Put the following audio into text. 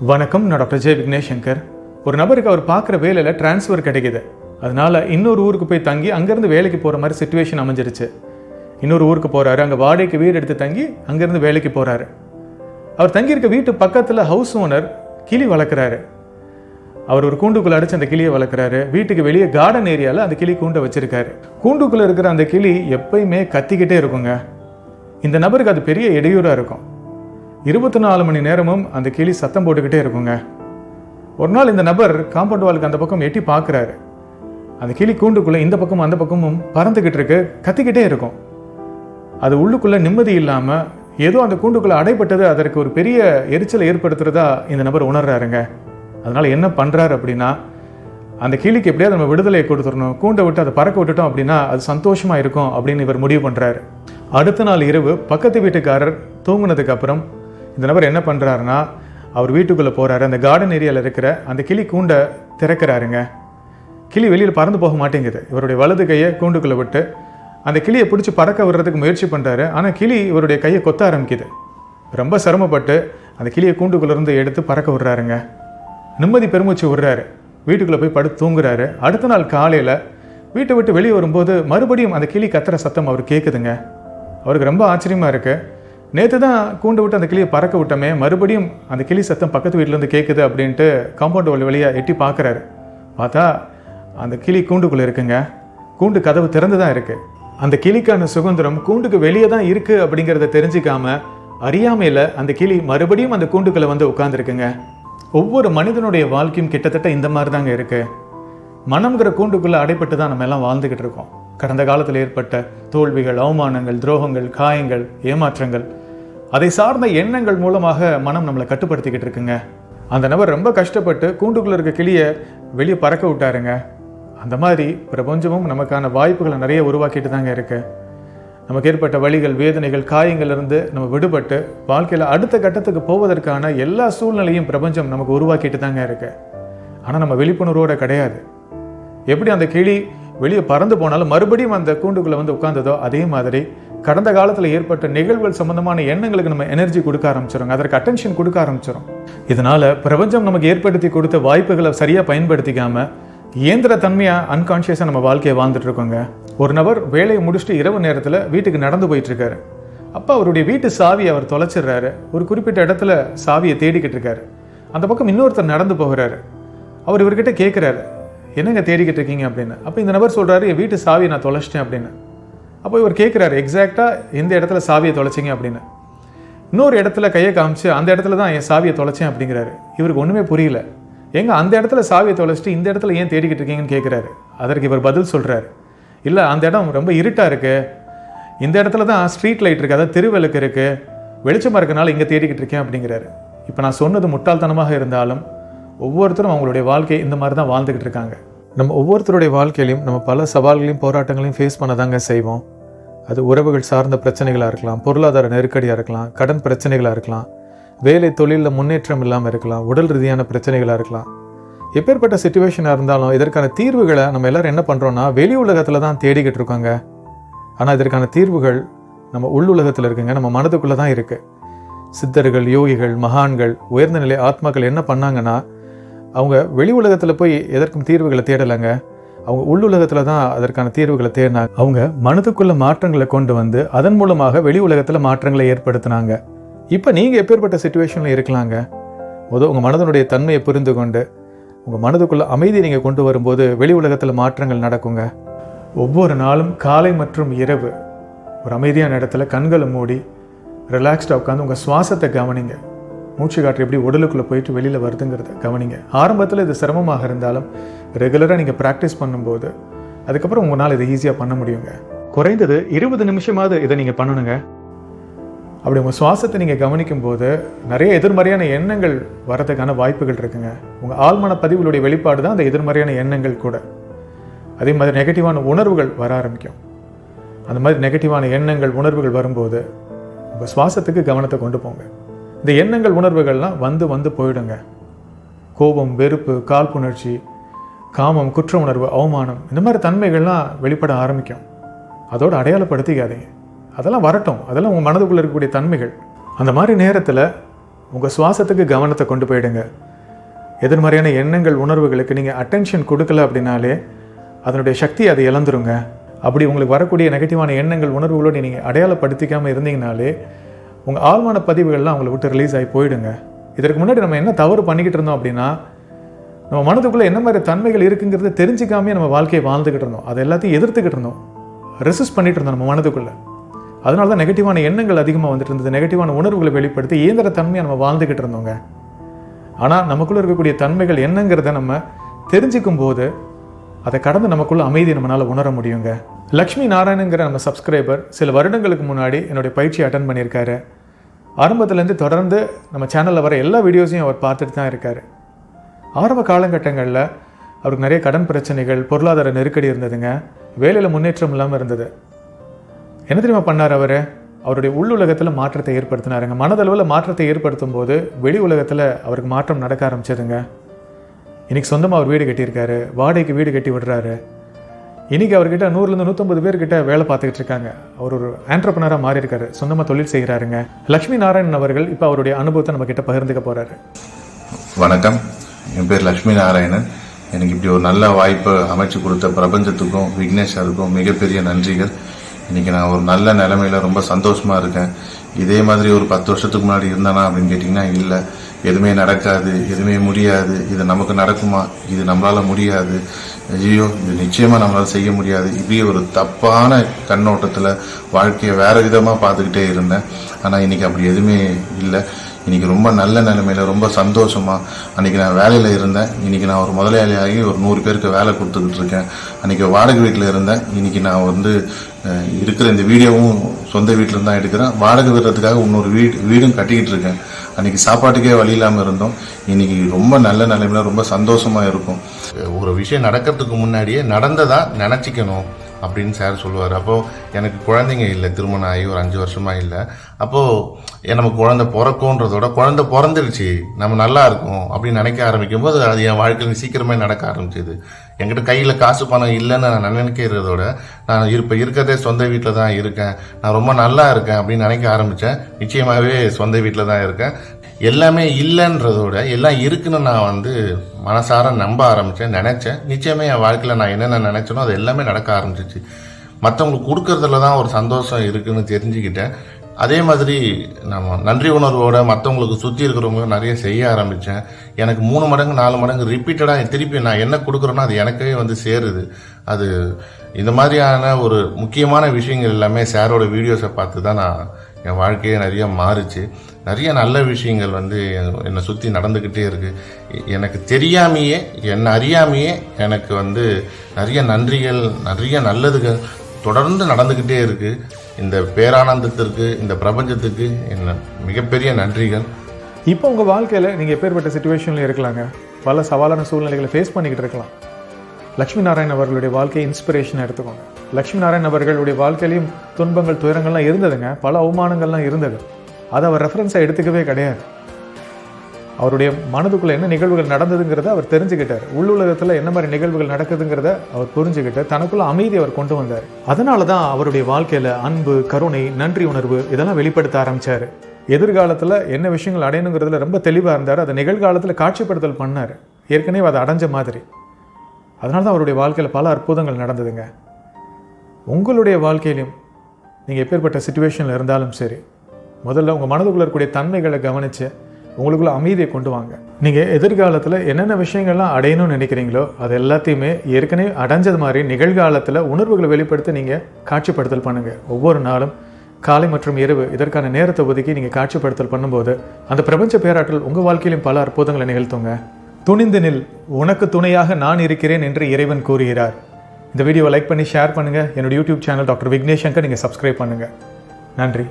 வணக்கம் நான் டாக்டர் ஜெய விக்னேஷ் சங்கர் ஒரு நபருக்கு அவர் பார்க்குற வேலையில் ட்ரான்ஸ்ஃபர் கிடைக்கிது. அதனால இன்னொரு ஊருக்கு போய் தங்கி அங்கேருந்து வேலைக்கு போகிற மாதிரி சுச்சுவேஷன் அமைஞ்சிருச்சு. இன்னொரு ஊருக்கு போகிறாரு அங்கே வாடகைக்கு வீடு எடுத்து தங்கி அங்கேருந்து வேலைக்கு போகிறாரு அவர் தங்கியிருக்க வீட்டு பக்கத்தில் ஹவுஸ் ஓனர் கிளி வளர்க்குறாரு. அவர் ஒரு கூண்டுக்குள்ளே அடித்து அந்த கிளியை வளர்க்குறாரு. வீட்டுக்கு வெளியே கார்டன் ஏரியாவில் அந்த கிளி கூண்டை வச்சுருக்காரு. கூண்டுக்குள்ளே இருக்கிற அந்த கிளி எப்பயுமே கத்திக்கிட்டே இருக்குங்க. இந்த நபருக்கு அது பெரிய இடையூறாக இருக்கும். இருபத்தி நாலு மணி நேரமும் அந்த கிளி சத்தம் போட்டுக்கிட்டே இருக்குங்க. ஒரு நாள் இந்த நபர் காம்பவுண்ட் வாலுக்கு அந்த பக்கம் எட்டி பார்க்குறாரு. அந்த கிளி கூண்டுக்குள்ளே இந்த பக்கமும் அந்த பக்கமும் பறந்துக்கிட்டு இருக்கு கத்திக்கிட்டே இருக்கும். அது உள்ளுக்குள்ளே நிம்மதி இல்லாமல் ஏதோ அந்த கூண்டுக்குள்ளே அடைப்பட்டது அதற்கு ஒரு பெரிய எரிச்சலை ஏற்படுத்துறதா இந்த நபர் உணர்றாருங்க. அதனால் என்ன பண்ணுறாரு அப்படின்னா அந்த கிளிக்கு எப்படியாவது நம்ம விடுதலையை கொடுத்துடணும் கூண்டை விட்டு அதை பறக்க விட்டுட்டோம் அப்படின்னா அது சந்தோஷமாக இருக்கும் அப்படின்னு இவர் முடிவு பண்ணுறாரு அடுத்த நாள் இரவு பக்கத்து வீட்டுக்காரர் தூங்குனதுக்கு அப்புறம் இந்த நபர் என்ன பண்ணுறாருன்னா அவர் வீட்டுக்குள்ளே போகிறாரு அந்த கார்டன் ஏரியாவில் இருக்கிற அந்த கிளி கூண்டை திறக்கிறாருங்க. கிளி வெளியில் பறந்து போக மாட்டேங்குது. இவருடைய வலது கையை கூண்டுக்குள்ளே விட்டு அந்த கிளியை பிடிச்சி பறக்க விடுறதுக்கு முயற்சி பண்ணுறாரு ஆனால் கிளி இவருடைய கையை கொத்த ஆரம்பிக்குது. ரொம்ப சிரமப்பட்டு அந்த கிளியை கூண்டுக்குள்ளேருந்து எடுத்து பறக்க விடுறாருங்க. நிம்மதி பெருமூச்சு விடுறாரு. வீட்டுக்குள்ளே போய் படுத்து தூங்குறாரு. அடுத்த நாள் காலையில் வீட்டை விட்டு வெளியே வரும்போது மறுபடியும் அந்த கிளி கத்துற சத்தம் அவர் கேட்குதுங்க அவருக்கு ரொம்ப ஆச்சரியமாக இருக்குது நேற்று தான் கூண்டு விட்டு அந்த கிளியை பறக்க விட்டோமே மறுபடியும் அந்த கிளி சத்தம் பக்கத்து வீட்டிலேருந்து கேட்குது அப்படின்ட்டு காம்பவுண்ட் வழி வழியாக எட்டி பார்க்குறாரு. பார்த்தா அந்த கிளி கூண்டுக்குள்ளே இருக்குங்க. கூண்டு கதவு திறந்து தான் இருக்குது அந்த கிளிக்கான சுதந்திரம் கூண்டுக்கு வெளியே தான் இருக்குது அப்படிங்கிறத தெரிஞ்சிக்காம அறியாமையில் அந்த கிளி மறுபடியும் அந்த கூண்டுக்குள்ளே வந்து உட்காந்துருக்குங்க ஒவ்வொரு மனிதனுடைய வாழ்க்கையும் கிட்டத்தட்ட இந்த மாதிரி தாங்க இருக்கு. மனம்ங்கிற கூண்டுக்குள்ளே அடைப்பட்டு தான் நம்ம எல்லாம் வாழ்ந்துக்கிட்டு இருக்கோம். கடந்த காலத்தில் ஏற்பட்ட தோல்விகள் அவமானங்கள் துரோகங்கள் காயங்கள் ஏமாற்றங்கள் அதை சார்ந்த எண்ணங்கள் மூலமாக மனம் நம்மளை கட்டுப்படுத்திக்கிட்டு இருக்குங்க. அந்த நபர் ரொம்ப கஷ்டப்பட்டு கூண்டுக்குள்ளே இருக்க கிளியை வெளியே பறக்க விட்டாருங்க. அந்த மாதிரி பிரபஞ்சமும் நமக்கான வாய்ப்புகளை நிறைய உருவாக்கிட்டு தாங்க இருக்கு. நமக்கு ஏற்பட்ட வழிகள் வேதனைகள் காயங்கள் இருந்து நம்ம விடுபட்டு வாழ்க்கையில் அடுத்த கட்டத்துக்கு போவதற்கான எல்லா சூழ்நிலையும் பிரபஞ்சம் நமக்கு உருவாக்கிட்டு தாங்க இருக்கு. ஆனால் நம்ம விழிப்புணர்வோடு கிடையாது. எப்படி அந்த கிளி வெளியே பறந்து போனாலும் மறுபடியும் அந்த கூண்டுக்குள்ளே வந்து உட்காந்ததோ அதே மாதிரி கடந்த காலத்தில் ஏற்பட்ட நிகழ்வுகள் சம்பந்தமான எண்ணங்களுக்கு நம்ம எனர்ஜி கொடுக்க ஆரம்பிச்சிடும் அதற்கு அட்டென்ஷன் கொடுக்க ஆரம்பிச்சிடும் இதனால் பிரபஞ்சம் நமக்கு ஏற்படுத்தி கொடுத்த வாய்ப்புகளை சரியாக பயன்படுத்திக்காமல் இயந்திர தன்மையாக அன்கான்ஷியஸாக நம்ம வாழ்க்கையை வாழ்ந்துட்டு இருக்கோங்க. ஒரு நபர் வேலையை முடிச்சுட்டு இரவு நேரத்தில் வீட்டுக்கு நடந்து போயிட்டுருக்காரு. அப்போ அவருடைய வீட்டு சாவியை அவர் தொலைச்சிடுறாரு. ஒரு குறிப்பிட்ட இடத்துல சாவியை தேடிக்கிட்டு இருக்காரு. அந்த பக்கம் இன்னொருத்தர் நடந்து போகிறாரு. அவர் இவர்கிட்ட கேட்குறாரு என்னங்க தேடிக்கிட்டு இருக்கீங்க? அப்படின்னு. அப்போ இந்த நபர் சொல்கிறாரு என் வீட்டு சாவியை நான் தொலைச்சிட்டேன் அப்படின்னு. அப்போ இவர் கேட்குறாரு எக்ஸாக்டாக எந்த இடத்துல சாவியை தொலைச்சிங்க அப்படின்னு. இன்னொரு இடத்துல கையை காமிச்சு அந்த இடத்துல தான் என் சாவியை தொலைச்சேன் அப்படிங்கிறாரு. இவருக்கு ஒன்றுமே புரியல. எங்க அந்த இடத்துல சாவியை தொலைச்சிட்டு இந்த இடத்துல ஏன் தேடிக்கிட்டு இருக்கீங்கன்னு கேட்குறாரு அதற்கு இவர் பதில் சொல்கிறாரு இல்லை அந்த இடம் ரொம்ப இருட்டாக இருக்குது இந்த இடத்துல தான் ஸ்ட்ரீட் லைட் இருக்குது அதாவது தெருவிளக்கு இருக்குது வெளிச்சமாக இருக்கனால இங்கே தேடிக்கிட்டு இருக்கேன் அப்படிங்கிறாரு. இப்போ நான் சொன்னது முட்டாள்தனமாக இருந்தாலும் ஒவ்வொருத்தரும் அவங்களுடைய வாழ்க்கை இந்த மாதிரி தான் வாழ்ந்துக்கிட்டு இருக்காங்க. நம்ம ஒவ்வொருத்தருடைய வாழ்க்கையிலையும் நம்ம பல சவால்களையும் போராட்டங்களையும் ஃபேஸ் பண்ண தாங்க செய்வோம். அது உறவுகள் சார்ந்த பிரச்சனைகளாக இருக்கலாம் பொருளாதார நெருக்கடியாக இருக்கலாம் கடன் பிரச்சனைகளாக இருக்கலாம் வேலை தொழிலில் முன்னேற்றம் இல்லாமல் இருக்கலாம் உடல் ரீதியான பிரச்சனைகளாக இருக்கலாம். எப்பேற்பட்ட சுச்சுவேஷனாக இருந்தாலும் இதற்கான தீர்வுகளை நம்ம எல்லாரும் என்ன பண்ணுறோன்னா வெளி உலகத்தில் தான் தேடிக்கிட்டு இருக்கோங்க. ஆனால் இதற்கான தீர்வுகள் நம்ம உள் உலகத்தில் இருக்குங்க நம்ம மனதுக்குள்ளே தான் இருக்குது சித்தர்கள் யோகிகள் மகான்கள் உயர்ந்த நிலை ஆத்மாக்கள் என்ன பண்ணாங்கன்னா அவங்க வெளி உலகத்தில் போய் எதற்கும் தீர்வுகளை தேடலைங்க. அவங்க உள்ளுலகத்தில் தான் அதற்கான தீர்வுகளை தேடினாங்க. அவங்க மனதுக்குள்ள மாற்றங்களை கொண்டு வந்து அதன் மூலமாக வெளி உலகத்தில் மாற்றங்களை ஏற்படுத்தினாங்க. இப்போ நீங்கள் எப்பேற்பட்ட சுச்சுவேஷனில் இருக்கலாங்க? முதல் உங்கள் மனதனுடைய தன்மையை புரிந்து கொண்டு உங்கள் மனதுக்குள்ள அமைதியை நீங்கள் கொண்டு வரும்போது வெளி உலகத்தில் மாற்றங்கள் நடக்குங்க. ஒவ்வொரு நாளும் காலை மற்றும் இரவு ஒரு அமைதியான இடத்துல கண்களை மூடி ரிலாக்ஸ்டாக உட்காந்து உங்கள் சுவாசத்தை கவனிங்க. மூச்சு காற்று எப்படி உடலுக்குள்ளே போயிட்டு வெளியில் வருதுங்கிறத கவனிங்க. ஆரம்பத்தில் இது சிரமமாக இருந்தாலும் ரெகுலராக நீங்கள் ப்ராக்டிஸ் பண்ணும்போது அதுக்கப்புறம் உங்களால் இதை ஈஸியாக பண்ண முடியுங்க. குறைந்தது இருபது நிமிஷமாவது இதை நீங்கள் பண்ணணுங்க. அப்படி உங்கள் சுவாசத்தை நீங்கள் கவனிக்கும் போது நிறைய எதிர்மறையான எண்ணங்கள் வரதுக்கான வாய்ப்புகள் இருக்குங்க. உங்கள் ஆழ்மன பதிவுகளுடைய வெளிப்பாடு தான் அந்த எதிர்மறையான எண்ணங்கள் கூட. அதே மாதிரி நெகட்டிவான உணர்வுகள் வர ஆரம்பிக்கும். அந்த மாதிரி நெகட்டிவான எண்ணங்கள் உணர்வுகள் வரும்போது உங்கள் சுவாசத்துக்கு கவனத்தை கொண்டு போங்க. இந்த எண்ணங்கள் உணர்வுகள்லாம் வந்து வந்து போயிடுங்க. கோபம் வெறுப்பு காழ்ப்புணர்ச்சி காமம் குற்ற உணர்வு அவமானம் இந்த மாதிரி தன்மைகள்லாம் வெளிப்பட ஆரம்பிக்கும். அதோடு அடையாளப்படுத்திக்காதீங்க. அதெல்லாம் வரட்டும். அதெல்லாம் உங்கள் மனதுக்குள்ளே இருக்கக்கூடிய தன்மைகள். அந்த மாதிரி நேரத்தில் உங்கள் சுவாசத்துக்கு கவனத்தை கொண்டு போயிடுங்க. எதிர்மறையான எண்ணங்கள் உணர்வுகளுக்கு நீங்கள் அட்டென்ஷன் கொடுக்கல அப்படின்னாலே அதனுடைய சக்தி அதை இழந்துருங்க. அப்படி உங்களுக்கு வரக்கூடிய நெகட்டிவான எண்ணங்கள் உணர்வுகளோடு நீங்கள் அடையாளப்படுத்திக்காமல் இருந்தீங்கனாலே உங்கள் ஆழ்மான பதிவுகள்லாம் அவங்கள விட்டு ரிலீஸ் ஆகி போயிடுங்க. இதற்கு முன்னாடி நம்ம என்ன தவறு பண்ணிக்கிட்டு இருந்தோம் அப்படின்னா நம்ம மனதுக்குள்ளே என்ன மாதிரி தன்மைகள் இருக்குங்கிறத தெரிஞ்சுக்காமே நம்ம வாழ்க்கையை வாழ்ந்துக்கிட்டு இருந்தோம். அதை எல்லாத்தையும் எதிர்த்துக்கிட்டு இருந்தோம். ரெசிஸ்ட் பண்ணிகிட்டு இருந்தோம் நம்ம மனதுக்குள்ளே. அதனால தான் நெகட்டிவான எண்ணங்கள் அதிகமாக வந்துட்டு இருந்தது. நெகட்டிவான உணர்வுகளை வெளிப்படுத்தி இயந்திர தன்மையை நம்ம வாழ்ந்துக்கிட்டு இருந்தோங்க. ஆனால் நமக்குள்ளே இருக்கக்கூடிய தன்மைகள் என்னங்கிறத நம்ம தெரிஞ்சுக்கும் போது அதை கடந்து நமக்குள்ள அமைதி நம்மளால் உணர முடியுங்க. லக்ஷ்மி நாராயணங்கிற நம்ம சப்ஸ்கிரைபர் சில வருடங்களுக்கு முன்னாடி என்னுடைய பயிற்சி அட்டன் பண்ணியிருக்காரு. ஆரம்பத்துலேருந்து தொடர்ந்து நம்ம சேனலில் வர எல்லா வீடியோஸையும் அவர் பார்த்துட்டு தான் இருக்கார். ஆரம்ப காலகட்டங்களில் அவருக்கு நிறைய கடன் பிரச்சனைகள் பொருளாதார நெருக்கடி இருந்ததுங்க. வேலையில் முன்னேற்றம் இல்லாமல் இருந்தது. என்ன தெரியுமா பண்ணார் அவர்? அவருடைய உள்ளுலகத்தில் மாற்றத்தை ஏற்படுத்தினாருங்க. மனதளவில் மாற்றத்தை ஏற்படுத்தும் போது வெளி உலகத்தில் அவருக்கு மாற்றம் நடக்க ஆரம்பிச்சதுங்க. இன்றைக்கி சொந்தமாக அவர் வீடு கட்டியிருக்காரு. வாடகைக்கு வீடு கட்டி விடுறாரு. இன்றைக்கி அவர்கிட்ட நூறுலேருந்து நூற்றம்பது பேர்கிட்ட வேலை பார்த்துக்கிட்டு இருக்காங்க. அவர் ஒரு ஆண்டர்பனராக மாறி இருக்காரு சொந்தமாக தொழில் செய்கிறாருங்க. லக்ஷ்மி நாராயணன் அவர்கள் இப்போ அவருடைய அனுபவத்தை நம்ம கிட்ட பகிர்ந்துக்க போகிறாரு வணக்கம். என் பேர் லக்ஷ்மி நாராயணன். எனக்கு இப்படி ஒரு நல்ல வாய்ப்பை அமைச்சு கொடுத்த பிரபஞ்சத்துக்கும் விக்னேஷருக்கும் மிகப்பெரிய நன்றிகள். இன்றைக்கி நான் ஒரு நல்ல நிலமையில் ரொம்ப சந்தோஷமாக இருக்கேன். இதே மாதிரி ஒரு பத்து வருஷத்துக்கு முன்னாடி இருந்தானா அப்படின்னு கேட்டிங்கன்னா இல்லை. எதுவுமே நடக்காது எதுவுமே முடியாது. இது நமக்கு நடக்குமா? இது நம்மளால முடியாது. ஐயோ இது நிச்சயமா நம்மளால செய்ய முடியாது. இப்படி ஒரு தப்பான கண்ணோட்டத்தில் வாழ்க்கையை வேற விதமாக பார்த்துக்கிட்டே இருந்தேன். ஆனால் இன்னைக்கு அப்படி எதுவுமே இல்லை. இன்னைக்கு ரொம்ப நல்ல நிலைமையில் ரொம்ப சந்தோஷமாக அன்னைக்கு நான் வேலையில் இருந்தேன். இன்னைக்கு நான் ஒரு முதலாளியாகி ஒரு நூறு பேருக்கு வேலை கொடுத்துக்கிட்டு இருக்கேன். அன்றைக்கி வாடகை வீட்டில் இருந்தேன். இன்னைக்கு நான் வந்து இருக்கிற இந்த வீடியோவும் சொந்த வீட்டில் தான் எடுக்கிறேன். வாடகை விடுறதுக்காக இன்னொரு வீடு வீடும் கட்டிக்கிட்டு இருக்கேன். அன்றைக்கி சாப்பாட்டுக்கே வழி இல்லாமல் இருந்தோம். இன்னைக்கு ரொம்ப நல்ல நிலைமையில் ரொம்ப சந்தோஷமாக இருக்கும். ஒரு விஷயம் நடக்கிறதுக்கு முன்னாடியே நடந்ததாக நினச்சிக்கணும். அப்படின்னு சார் சொல்லுவார். அப்போது எனக்கு குழந்தைங்க இல்லை திருமணம் ஆகி ஒரு அஞ்சு வருஷமாக இல்லை. அப்போது நமக்கு குழந்தை பிறக்கும்ன்றதோட குழந்தை பிறந்துருச்சு நம்ம நல்லா இருக்கும் அப்படின்னு நினைக்க ஆரம்பிக்கும் போது அது என் வாழ்க்கையில் சீக்கிரமே நடக்க ஆரம்பிச்சது. என்கிட்ட கையில் காசு பணம் இல்லைன்னு நான் நினைக்கிறதோட நான் இப்போ இருக்கிறதே சொந்த வீட்டில் தான் இருக்கேன். நான் ரொம்ப நல்லா இருக்கேன் அப்படின்னு நினைக்க ஆரம்பித்தேன் நிச்சயமாகவே சொந்த வீட்டில் தான் இருக்கேன். எல்லாமே இல்லைன்றதோட எல்லாம் இருக்குன்னு நான் வந்து மனசார நம்ப ஆரம்பித்தேன் நினச்சேன். நிச்சயமே என் வாழ்க்கையில் நான் என்னென்ன நினச்சேனோ அது எல்லாமே நடக்க ஆரம்பிச்சிச்சு. மற்றவங்களுக்கு கொடுக்கறதுல தான் ஒரு சந்தோஷம் இருக்குன்னு தெரிஞ்சுக்கிட்டேன். அதே மாதிரி நம்ம நன்றி உணர்வோட மற்றவங்களுக்கு சுற்றி இருக்கிறவங்க நிறைய செய்ய ஆரம்பித்தேன் எனக்கு மூணு மடங்கு நாலு மடங்கு ரிப்பீட்டடாக திருப்பி நான் என்ன கொடுக்குறேனோ அது எனக்கே வந்து சேருது. அது இந்த மாதிரியான ஒரு முக்கியமான விஷயங்கள் எல்லாமே சாரோட வீடியோஸை பார்த்து தான் நான் என் வாழ்க்கையே நிறைய மாறுச்சு. நிறைய நல்ல விஷயங்கள் வந்து என்னை சுற்றி நடந்துக்கிட்டே இருக்குது எனக்கு தெரியாமையே என்னை அறியாமையே எனக்கு வந்து நிறைய நன்றிகள் நிறைய நல்லதுகள் தொடர்ந்து நடந்துக்கிட்டே இருக்குது இந்த பேரானந்தத்திற்கு இந்த பிரபஞ்சத்துக்கு என்ன மிகப்பெரிய நன்றிகள். இப்போ உங்கள் வாழ்க்கையில் நீங்கள் எப்பேற்பட்ட சுச்சுவேஷனில் இருக்கலாங்க? பல சவாலான சூழ்நிலைகளை ஃபேஸ் பண்ணிக்கிட்டு இருக்கலாம். லக்ஷ்மி நாராயண் அவர்களுடைய வாழ்க்கையை இன்ஸ்பிரேஷன் எடுத்துக்கோங்க. லக்ஷ்மி நாராயண் அவர்களுடைய வாழ்க்கையிலையும் துன்பங்கள் துயரங்கள்லாம் இருந்ததுங்க. பல அவமானங்கள்லாம் இருந்தது. அதை அவர் ரெஃபரன்ஸாக எடுத்துக்கவே கிடையாது. அவருடைய மனதுக்குள்ளே என்ன நிகழ்வுகள் நடந்ததுங்கிறத அவர் தெரிஞ்சுக்கிட்டார். உள்ளுலகத்தில் என்ன மாதிரி நிகழ்வுகள் நடக்குதுங்கிறத அவர் புரிஞ்சுக்கிட்டு தனக்குள்ள அமைதி அவர் கொண்டு வந்தார். அதனால தான் அவருடைய வாழ்க்கையில் அன்பு கருணை நன்றி உணர்வு இதெல்லாம் வெளிப்படுத்த ஆரம்பிச்சார். எதிர்காலத்தில் என்ன விஷயங்கள் அடையணுங்கிறதுல ரொம்ப தெளிவாக இருந்தார். அதை நிகழ்காலத்தில் காட்சிப்படுத்தல் பண்ணார். ஏற்கனவே அதை அடைஞ்ச மாதிரி. அதனால தான் அவருடைய வாழ்க்கையில் பல அற்புதங்கள் நடந்ததுங்க. உங்களுடைய வாழ்க்கையிலும் நீங்கள் எப்பேற்பட்ட சுச்சுவேஷனில் இருந்தாலும் சரி முதல்ல உங்கள் மனதுக்குள்ள இருக்கக்கூடிய தன்மைகளை கவனித்து உங்களுக்குள்ள அமைதியை கொண்டு வாங்க. நீங்கள் எதிர்காலத்தில் என்னென்ன விஷயங்கள்லாம் அடையணும்னு நினைக்கிறீங்களோ அது எல்லாத்தையுமே ஏற்கனவே அடைஞ்சது மாதிரி நிகழ்காலத்தில் உணர்வுகளை வெளிப்படுத்த நீங்கள் காட்சிப்படுத்தல் பண்ணுங்கள் ஒவ்வொரு நாளும் காலை மற்றும் இரவு இதற்கான நேரத்தை ஒதுக்கி நீங்கள் காட்சிப்படுத்தல் பண்ணும்போது அந்த பிரபஞ்ச பேராற்றல் உங்கள் வாழ்க்கையிலும் பல அற்புதங்களை நிகழ்த்துங்க. துணிந்து நில். உனக்கு துணையாக நான் இருக்கிறேன் என்று இறைவன் கூறுகிறார். இந்த வீடியோவை லைக் பண்ணி ஷேர் பண்ணுங்கள் என்னோடய YouTube channel doctor Vignesh Shankar நீங்கள் சப்ஸ்கிரைப் பண்ணுங்கள் நன்றி.